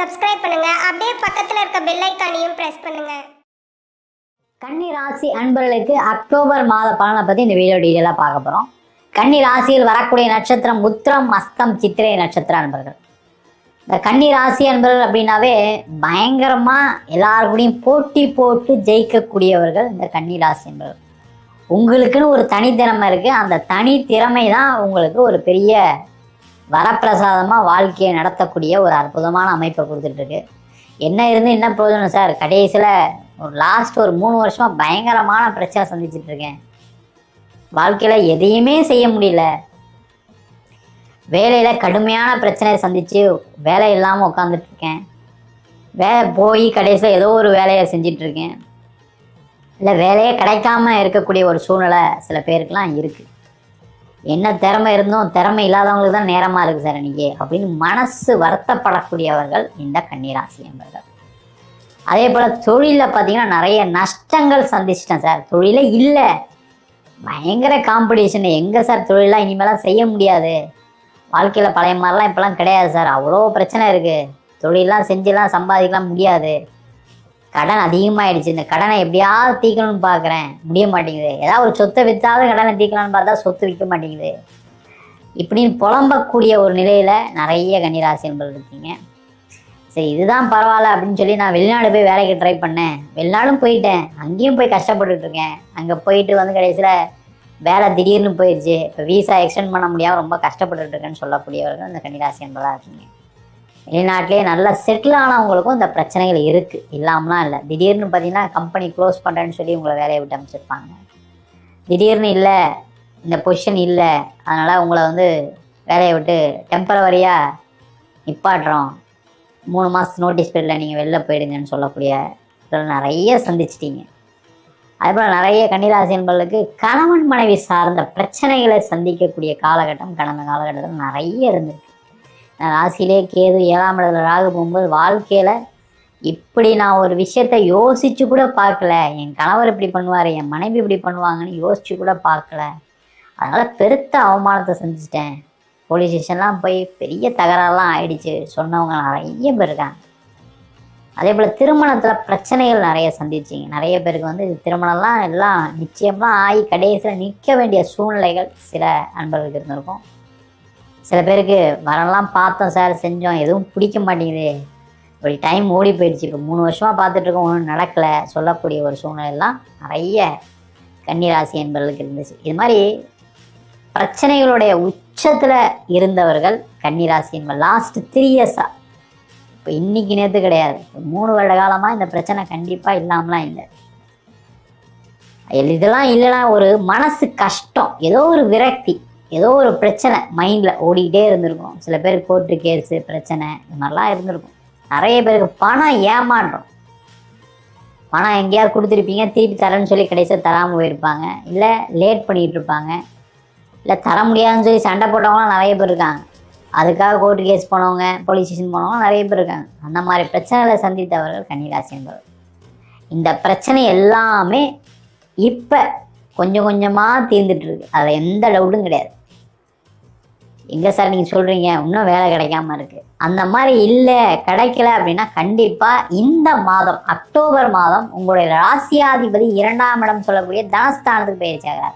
Subscribe பண்ணுங்க. அப்படியே பக்கத்துல இருக்க பெல் ஐக்கானையும் பிரஸ் பண்ணுங்க. கன்னி ராசி அன்பர்களுக்கு அக்டோபர் மாத பலனை பற்றி இந்த வீடியோ டீட்டெயிலாக பார்க்க போகிறோம் கன்னி ராசியில் வரக்கூடிய நட்சத்திரம் உத்திரம் அஸ்தம் சித்திரை நட்சத்திர அன்பர்கள். இந்த கன்னி ராசி அன்பர்கள் அப்படின்னாவே பயங்கரமாக எல்லார் போட்டி போட்டு ஜெயிக்கக்கூடியவர்கள் இந்த கன்னி ராசி அன்பர்கள். உங்களுக்குன்னு ஒரு தனித்திறமை இருக்குது அந்த தனி திறமை தான் உங்களுக்கு ஒரு பெரிய வரப்பிரசாதமாக வாழ்க்கையை நடத்தக்கூடிய ஒரு அற்புதமான அமைப்பை கொடுத்துட்ருக்கு. என்ன இருந்து என்ன பிரயோஜனம் சார்? கடைசியில் ஒரு லாஸ்ட் ஒரு மூணு வருஷமாக பயங்கரமான பிரச்சனை சந்திச்சிட்ருக்கேன். வாழ்க்கையில் எதையுமே செய்ய முடியல. வேலையில் கடுமையான பிரச்சனையை சந்தித்து வேலை இல்லாமல் உட்காந்துட்ருக்கேன் வேலை போய் கடைசியில் ஏதோ ஒரு வேலையை செஞ்சிட்ருக்கேன். இல்லை வேலையே கிடைக்காம இருக்கக்கூடிய ஒரு சூழ்நிலை சில பேருக்கெலாம் இருக்குது என்ன திறமை இருந்தும் திறமை இல்லாதவங்களுக்கு தான் நேரமாக இருக்குது சார் இன்னைக்கு அப்படின்னு மனசு வருத்தப்படக்கூடியவர்கள் இந்த கன்னிராசி என்பவர்கள் அதே போல் தொழிலில் பார்த்தீங்கன்னா நிறைய நஷ்டங்கள் சந்திச்சிட்டேன் சார். தொழிலே இல்லை. பயங்கர காம்படிஷன் எங்கே சார் தொழிலாம் இனிமேலாம் செய்ய முடியாது. வாழ்க்கையில் பழைய மாதிரிலாம் இப்போலாம் கிடையாது சார். அவ்வளோ பிரச்சனை இருக்குது தொழிலெலாம் செஞ்சுலாம் சம்பாதிக்கலாம் முடியாது. கடன் அதிகமாகிடுச்சு இந்த கடனை எப்படியாவது தீர்க்கணும்னு பார்க்குறேன் முடிய மாட்டேங்குது. ஏதாவது ஒரு சொத்தை விற்றாவது கடனை தீக்கலாம்னு பார்த்தா சொத்து விற்க மாட்டேங்குது. இப்படின்னு புலம்பக்கூடிய ஒரு நிலையில் நிறைய கன்னிராசி என்பது இருக்கீங்க. சரி இதுதான் பரவாயில்ல அப்படின்னு சொல்லி நான் வெளிநாடு போய் வேலைக்கு ட்ரை பண்ணேன். வெளிநாடும் போயிட்டேன். அங்கேயும் போய் கஷ்டப்பட்டுட்டு இருக்கேன். அங்கே போயிட்டு வந்து கடைசியில் வேலை திடீர்னு போயிடுச்சு இப்போ வீசா எக்ஸ்டெண்ட் பண்ண முடியாமல் ரொம்ப கஷ்டப்பட்டுட்டு இருக்கேன்னு சொல்லக்கூடியவர்கள் இந்த கன்னிராசி என்பதாக இருக்கீங்க. வெளிநாட்டிலே நல்லா செட்டில் ஆனவங்களுக்கும் இந்த பிரச்சனைகள் இருக்குது இல்லாமலாம் இல்லை. திடீர்னு பார்த்தீங்கன்னா கம்பெனி க்ளோஸ் பண்ணுறேன்னு சொல்லி உங்களை வேலையை விட்டு அமைச்சிருப்பாங்க. திடீர்னு இல்லை இந்த பொசிஷன் இல்லை அதனால் உங்களை வந்து வேலையை விட்டு டெம்பரவரியாக நிப்பாட்டுறோம். மூணு மாதத்து நோட்டீஸ் பீரியடில் நீங்கள் வெளில போயிடுங்கன்னு சொல்லக்கூடிய இதில் நிறைய சந்திச்சிட்டீங்க. அதேபோல் நிறைய கன்னிராசி என்பவர்களுக்கு கணவன் மனைவி சார்ந்த பிரச்சனைகளை சந்திக்கக்கூடிய காலகட்டம் கடந்த காலகட்டத்தில் நிறைய இருந்திருக்கு. ராசியிலே கேது ஏழாம் இடத்துல ராகு போகும்போது வாழ்க்கையில் இப்படி நான் ஒரு விஷயத்த யோசிச்சு கூட பார்க்கல. என் கணவர் இப்படி பண்ணுவார் என் மனைவி இப்படி பண்ணுவாங்கன்னு யோசிச்சு கூட பார்க்கல. அதனால் பெருத்த அவமானத்தை செஞ்சுட்டேன் போலீஸ் ஸ்டேஷன்லாம் போய் பெரிய தகராறுலாம் ஆயிடுச்சு. சொன்னவங்க நிறைய பேர் இருக்காங்க. அதே போல் திருமணத்தில் பிரச்சனைகள் நிறைய சந்திச்சிங்க. நிறைய பேருக்கு வந்து திருமணம்லாம் எல்லாம் நிச்சயமாக ஆகி கடைசியில் நிற்க வேண்டிய சூழ்நிலைகள் சில அன்பர்களுக்கு இருந்திருக்கும். சில பேருக்கு வரலாம் பார்த்தோம் சார் செஞ்சோம். எதுவும் பிடிக்க மாட்டேங்குது. ஒரு டைம் ஓடி போயிடுச்சு. இப்போ மூணு வருஷமாக பார்த்துட்ருக்கோம் ஒன்றும் நடக்கலை. சொல்லக்கூடிய ஒரு சூழ்நிலைலாம் நிறைய கன்னிராசி என்பவர்களுக்கு இருந்துச்சு. இது மாதிரி பிரச்சனைகளுடைய உச்சத்தில் இருந்தவர்கள் கன்னிராசி என்பது லாஸ்ட் த்ரீ இயர்ஸாக இப்போ இன்றைக்கி நேற்று கிடையாது. மூணு வருட காலமாக இந்த பிரச்சனை கண்டிப்பாக இல்லாமலாம் இல்லை. இதெல்லாம் இல்லைன்னா ஒரு மனசு கஷ்டம். ஏதோ ஒரு விரக்தி. ஏதோ ஒரு பிரச்சனை மைண்டில் ஓடிக்கிட்டே இருந்திருக்கும். சில பேருக்கு கோர்ட்டு கேஸு பிரச்சனை இது மாதிரிலாம் இருந்திருக்கும். நிறைய பேருக்கு பணம் ஏமாற்றம். பணம் எங்கேயாவது கொடுத்துருப்பீங்க திருப்பி தரேன்னு சொல்லி கடைசியாக தராமல் போயிருப்பாங்க. இல்லை லேட் பண்ணிகிட்டு இருப்பாங்க இல்லை தர முடியாதுன்னு சொல்லி சண்டை போட்டவங்களாம் நிறைய பேர் இருக்காங்க. அதுக்காக கோர்ட்டு கேஸ் போனவங்க போலீஸ் ஸ்டேஷன் போனவங்க நிறைய பேர் இருக்காங்க. அந்த மாதிரி பிரச்சனைகளை சந்தித்தவர்கள் கன்னிராசி என்பவர் இந்த பிரச்சனை எல்லாமே இப்போ கொஞ்சம் கொஞ்சமாக தீர்ந்துட்டுருக்கு அதில் எந்த டவுட்டும் கிடையாது. எங்கே சார் நீங்கள் சொல்கிறீங்க இன்னும் வேலை கிடைக்காம இருக்குது அந்த மாதிரி இல்லை கிடைக்கல அப்படின்னா கண்டிப்பாக இந்த மாதம் அக்டோபர் மாதம் உங்களுடைய ராசியாதிபதி இரண்டாம் இடம் சொல்லக்கூடிய தனஸ்தானத்துக்கு போயிருச்சாங்க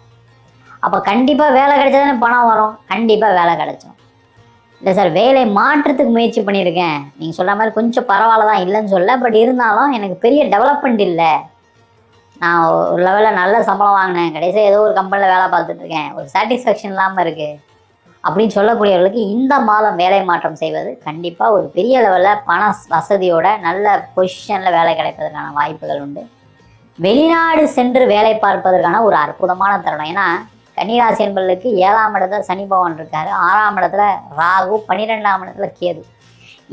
அப்போ கண்டிப்பாக வேலை கிடைச்சாதானே பணம் வரும். கண்டிப்பாக வேலை கிடைச்சோம் இல்லை சார் வேலை மாற்றத்துக்கு முயற்சி பண்ணியிருக்கேன். நீங்கள் சொல்கிற மாதிரி கொஞ்சம் பரவாயில்ல தான் இல்லைன்னு சொல்ல பட் இருந்தாலும் எனக்கு பெரிய டெவலப்மெண்ட் இல்லை. நான் ஒரு லெவலில் நல்ல சம்பளம் வாங்கினேன். கடைசியாக ஏதோ ஒரு கம்பெனியில் வேலை பார்த்துட்ருக்கேன் ஒரு சாட்டிஸ்ஃபேக்ஷன் இல்லாமல் இருக்குது அப்படின்னு சொல்லக்கூடியவர்களுக்கு இந்த மாதம் வேலை மாற்றம் செய்வது கண்டிப்பாக ஒரு பெரிய லெவலில் பண வசதியோட நல்ல பொசிஷனில் வேலை கிடைப்பதற்கான வாய்ப்புகள் உண்டு. வெளிநாடு சென்று வேலை பார்ப்பதற்கான ஒரு அற்புதமான தருணம். ஏன்னா கன்னிராசி என்பர்களுக்கு ஏழாம் இடத்துல சனி பகவான் இருக்கார். ஆறாம் இடத்துல ராகு பன்னிரெண்டாம் இடத்துல கேது.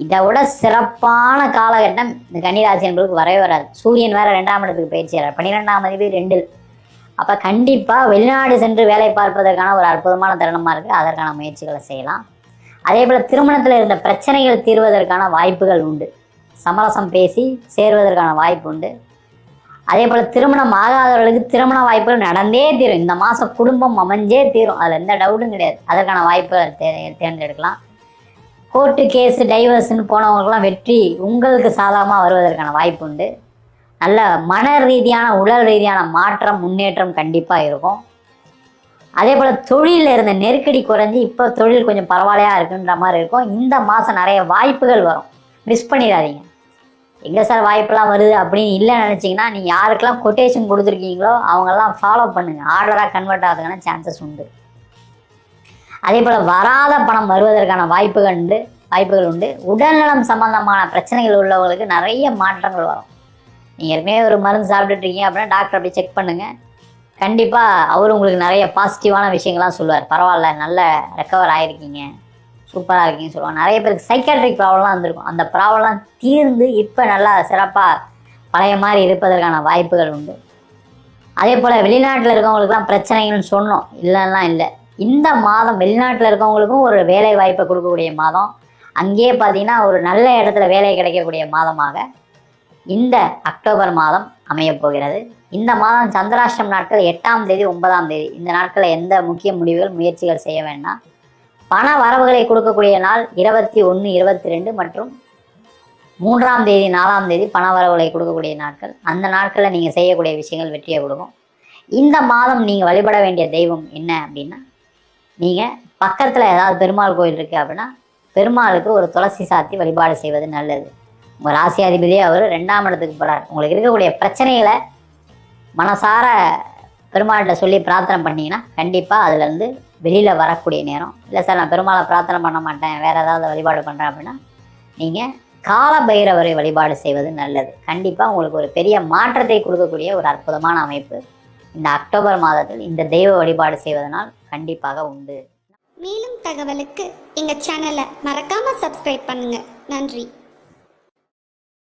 இதை விட சிறப்பான காலகட்டம் இந்த கன்னிராசி என்பதுக்கு வரவே வராது. சூரியன் வேற ரெண்டாம் இடத்துக்கு பயிற்சியாளர் பன்னிரெண்டாம் அதிபதி ரெண்டில். அப்போ கண்டிப்பாக வெளிநாடு சென்று வேலை பார்ப்பதற்கான ஒரு அற்புதமான தருணமாக இருக்குது அதற்கான முயற்சிகளை செய்யலாம். அதே போல் திருமணத்தில் இருந்த பிரச்சனைகள் தீர்வதற்கான வாய்ப்புகள் உண்டு. சமரசம் பேசி சேருவதற்கான வாய்ப்பு உண்டு. அதே போல் திருமணம் ஆகாதவர்களுக்கு திருமண வாய்ப்புகள் நடந்தே தீரும். இந்த மாதம் குடும்பம் அமைஞ்சே தீரும். அதில் எந்த டவுட்டும் கிடையாது. அதற்கான வாய்ப்புகள் தே தேர்ந்தெடுக்கலாம். கோர்ட்டு கேஸு டைவர்ஸ்னு போனவங்களுக்குலாம் வெற்றி உங்களுக்கு சாதகமாக வருவதற்கான வாய்ப்பு உண்டு. நல்ல மன ரீதியான உடல் ரீதியான மாற்றம் முன்னேற்றம் கண்டிப்பாக இருக்கும். அதே போல் தொழிலில் இருந்த நெருக்கடி குறைஞ்சி இப்போ தொழில் கொஞ்சம் பரவாயில்லையா இருக்குன்ற மாதிரி இருக்கும். இந்த மாதம் நிறைய வாய்ப்புகள் வரும். மிஸ் பண்ணிடாதீங்க. எங்கே சார் வாய்ப்பெல்லாம் வருது அப்படின்னு இல்லை நினச்சிங்கன்னா நீங்கள் யாருக்கெல்லாம் கொட்டேஷன் கொடுத்துருக்கீங்களோ அவங்கெல்லாம் ஃபாலோ பண்ணுங்கள் ஆர்டராக கன்வெர்ட் ஆகிறதுக்கான சான்சஸ் உண்டு. அதே போல் வராத பணம் வருவதற்கான வாய்ப்புகள் உண்டு. வாய்ப்புகள் உண்டு. உடல்நலம் சம்பந்தமான பிரச்சனைகள் உள்ளவங்களுக்கு நிறைய மாற்றங்கள் வரும். நீங்கள் ஏற்கனவே ஒரு மருந்து சாப்பிட்டுட்டு இருக்கீங்க அப்படின்னா டாக்டர் அப்படி செக் பண்ணுங்கள் கண்டிப்பாக அவர் உங்களுக்கு நிறைய பாசிட்டிவான விஷயங்கள்லாம் சொல்லுவார். பரவாயில்ல நல்ல ரெக்கவர் ஆகிருக்கீங்க சூப்பராக இருக்கீங்கன்னு சொல்லுவாங்க. நிறைய பேருக்கு சைக்காட்ரிக் ப்ராப்ளம்லாம் வந்திருக்கும். அந்த ப்ராப்ளம்லாம் தீர்ந்து இப்போ நல்லா சிறப்பாக பழைய மாதிரி இருப்பதற்கான வாய்ப்புகள் உண்டு. அதே போல் வெளிநாட்டில் இருக்கவங்களுக்குலாம் பிரச்சனைகள்னு சொன்னோம். இல்லைன்னா இல்லை. இந்த மாதம் வெளிநாட்டில் இருக்கவங்களுக்கும் ஒரு வேலை வாய்ப்பை கொடுக்கக்கூடிய மாதம். அங்கேயே பார்த்தீங்கன்னா ஒரு நல்ல இடத்துல வேலை கிடைக்கக்கூடிய மாதமாக இந்த அக்டோபர் மாதம் அமைய போகிறது. இந்த மாதம் சந்திராஷ்டம் நாட்கள் எட்டாம் தேதி ஒன்பதாம் தேதி. இந்த நாட்களில் எந்த முக்கிய முடிவுகள் முயற்சிகள் செய்ய வேண்டாம். பண வரவுகளை கொடுக்கக்கூடிய நாள் இருபத்தி ஒன்று இருபத்தி ரெண்டு மற்றும் மூன்றாம் தேதி நாலாம் தேதி பண வரவுகளை கொடுக்கக்கூடிய நாட்கள். அந்த நாட்களில் நீங்கள் செய்யக்கூடிய விஷயங்கள் வெற்றியை கொடுக்கும். இந்த மாதம் நீங்கள் வழிபட வேண்டிய தெய்வம் என்ன அப்படின்னா நீங்கள் பக்கத்தில் ஏதாவது பெருமாள் கோயில் இருக்குது அப்படின்னா பெருமாளுக்கு ஒரு துளசி சாத்தி வழிபாடு செய்வது நல்லது. உங்கள் ராசியாதிபதியே அவர் ரெண்டாம் இடத்துக்கு போகிறார் உங்களுக்கு இருக்கக்கூடிய பிரச்சனைகளை மனசார பெருமாள்கிட்ட சொல்லி பிரார்த்தனை பண்ணிங்கன்னா கண்டிப்பாக அதுலேருந்து வெளியில் வரக்கூடிய நேரம். இல்லை சார் நான் பெருமாளை பிரார்த்தனை பண்ண மாட்டேன். வேறு ஏதாவது வழிபாடு பண்ணுறேன் அப்படின்னா நீங்கள் கால பைரவரை வழிபாடு செய்வது நல்லது. கண்டிப்பாக உங்களுக்கு ஒரு பெரிய மாற்றத்தை கொடுக்கக்கூடிய ஒரு அற்புதமான அமைப்பு இந்த அக்டோபர் மாதத்தில் இந்த தெய்வ வழிபாடு செய்வதனால் கண்டிப்பாக உண்டு. மேலும் தகவலுக்கு எங்கள் சேனலை மறக்காமல் சப்ஸ்கிரைப் பண்ணுங்கள் நன்றி.